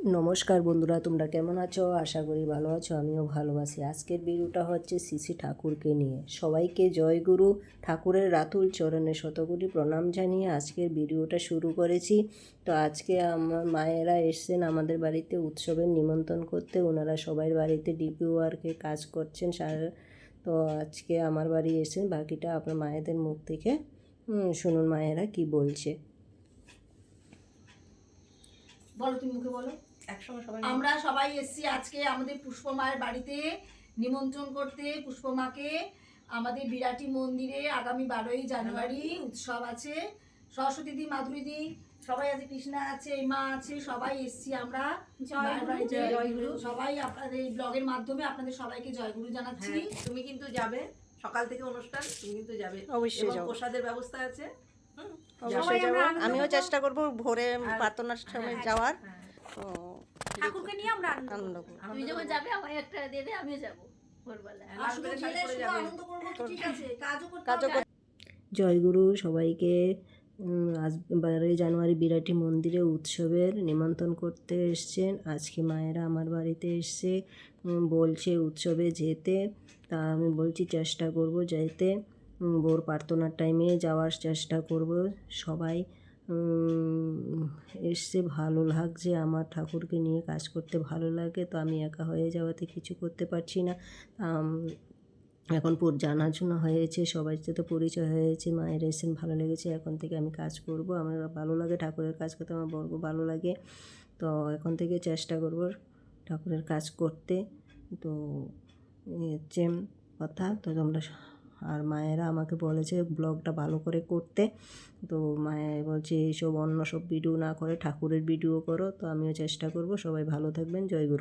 নমস্কার বন্ধুরা, তোমরা কেমন আছো? আশা করি ভালো আছো, আমিও ভালোবাসি আজকের ভিডিওটা হচ্ছে শ্রী ঠাকুরকে নিয়ে। সবাইকে জয়গুরু ঠাকুরের রাতুল চরণে শতকোটি প্রণাম জানিয়ে আজকের ভিডিওটা শুরু করেছি। তো আজকে আমার মায়েরা এসছেন আমাদের বাড়িতে উৎসবের নিমন্ত্রণ করতে। ওনারা সবাই বাড়িতে ডিপি ওয়ার্কে কাজ করছেন। সারা, তো আজকে আমার বাড়ি এসেছেন। বাকিটা আপনার মায়েদের মুখ থেকে শুনুন মায়েরা কি বলছে। বলো, তুমি মুখে বলো। আমরা সবাই এসেছি আজকে আমাদের পুষ্পমায়ের বাড়িতে নিমন্ত্রণ করতে। পুষ্পমাকে আমাদের বিরাটি মন্দিরে আগামী বারোই জানুয়ারি উৎসব আছে। সরস্বতী দি মাধুরী দি সবাই আছে কৃষ্ণা আছে মা আছে সবাই এসেছি আমরা। জয়গুরু। সবাই আপনাদের এই ব্লগের মাধ্যমে আপনাদের সবাইকে জয়গুরু জানাচ্ছি। হ্যাঁ, তুমি কিন্তু যাবে। সকাল থেকে অনুষ্ঠান তুমি কিন্তু যাবে। অবশ্যই প্রসাদের ব্যবস্থা আছে। আমিও চেষ্টা করব ভোরে প্রার্থনার সময় যাওয়ার। হ্যাঁ, তো ঠাকুরকে নিয়ে আমরা আনন্দ। তুমি যখন যাবে আমায় একটা দিয়ে দে আমিও যাব ভোরবেলা। আনন্দ করব ঠিক আছে কাজও করতে জয়গুরু সবাইকে আজ বারোই জানুয়ারি বিরাটি মন্দিরে উৎসবের নিমন্ত্রণ করতে এসছেন। আজকে মায়েরা আমার বাড়িতে এসছে বলছে উৎসবে যেতে। তা আমি বলছি চেষ্টা করব যেতে ভোর প্রার্থনার টাইমে যাওয়ার চেষ্টা করব। সবাই এসছে ভালো লাগছে, আমার ঠাকুরকে নিয়ে কাজ করতে ভালো লাগে, তো আমি একা হয়ে যাওয়াতে কিছু করতে পারছি না। এখন জানাশোনা হয়েছে, সবার সাথে পরিচয় হয়েছে, মায়ের এসেছেন, ভালো লেগেছে, এখন থেকে আমি কাজ করব, আমার ভালো লাগে ঠাকুরের কাজ করতে, আমার বড় ভালো লাগে, তো এখন থেকে চেষ্টা করব ঠাকুরের কাজ করতে, তো হচ্ছে কথা, তো তোমরা আর মায়েরা আমাকে বলেছে ব্লগটা ভালো করে করতে। তো মায়ের বলছে এইসব অন্য সব ভিডিও না করে ঠাকুরের ভিডিও করো। তো আমিও চেষ্টা করব। সবাই ভালো থাকবেন। জয় গুরু।